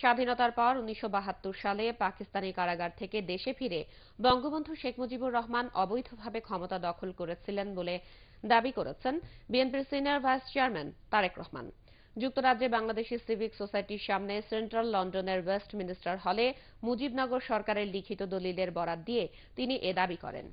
স্বাধীনতার পর উনিশশো বাহাত্তর সালে পাকিস্তানি কারাগার থেকে দেশে ফিরে বঙ্গবন্ধু শেখ মুজিবুর রহমান অবৈধভাবে ক্ষমতা দখল করেছিলেন বলে দাবি করেছেন বিএনপির senior vice chairman Tarique Rahman. যুক্তরাজ্যে বাংলাদেশি সিভিক সোসাইটির সামনে সেন্ট্রাল লন্ডনের ওয়েস্টমিনিস্টার হলে মুজিবনগর সরকারের লিখিত দলিলের বরাত দিয়ে তিনি এ দাবি করেন।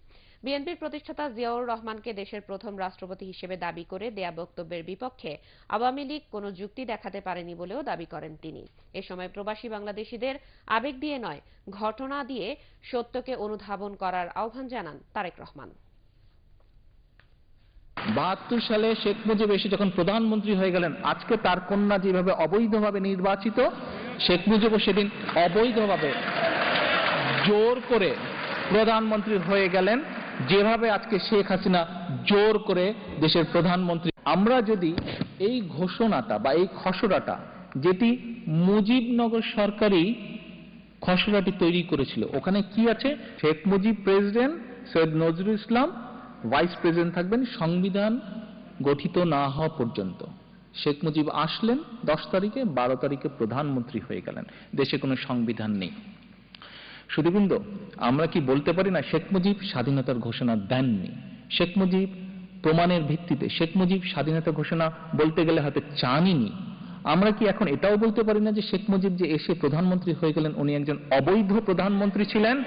বিএনপির প্রতিষ্ঠাতা জিয়াউর রহমানকে দেশের প্রথম রাষ্ট্রপতি হিসেবে দাবি করে দেয়া বক্তব্যের বিপক্ষে আওয়ামী লীগ কোনো যুক্তি দেখাতে পারেনি বলেও দাবি করেন তিনি। এ সময় প্রবাসী বাংলাদেশিদের আবেগ দিয়ে নয়, ঘটনা দিয়ে সত্যকে অনুধাবন করার আহ্বান জানান তারেক রহমান। বাহাত্তর সালে শেখ মুজিব এসে যখন প্রধানমন্ত্রী হয়ে গেলেন, আজকে তার কন্যা যেভাবে অবৈধভাবে নির্বাচিত, শেখ মুজিবও সেদিন অবৈধভাবে জোর করে প্রধানমন্ত্রী হয়ে গেলেন। যেভাবে আজকে শেখ হাসিনা জোর করে দেশের প্রধানমন্ত্রী, আমরা যদি এই ঘোষণাটা বা এই খসড়াটা, যেটি মুজিবনগর সরকারই খসড়াটি তৈরি করেছিল, ওখানে কি আছে? Sheikh Mujib president, Syed Nazrul Islam vice president থাকবেন, সংবিধান গঠিত না হওয়া পর্যন্ত। শেখ মুজিব আসলেন, দশ তারিখে, বারো তারিখে প্রধানমন্ত্রী হয়ে গেলেন। দেশে কোনো সংবিধান নেই। সুদীবৃন্দ আমরা কি বলতে পারি না শেখ মুজিব স্বাধীনতার ঘোষণা দেননি? শেখ মুজিব প্রমাণের ভিত্তিতে, শেখ মুজিব স্বাধীনতা ঘোষণা বলতে গেলে হাতে চানিনি আমরা কি এখন এটাও বলতে পারি না যে শেখ মুজিব যে এসে প্রধানমন্ত্রী হয়ে গেলেন, উনি একজন অবৈধ প্রধানমন্ত্রী ছিলেন?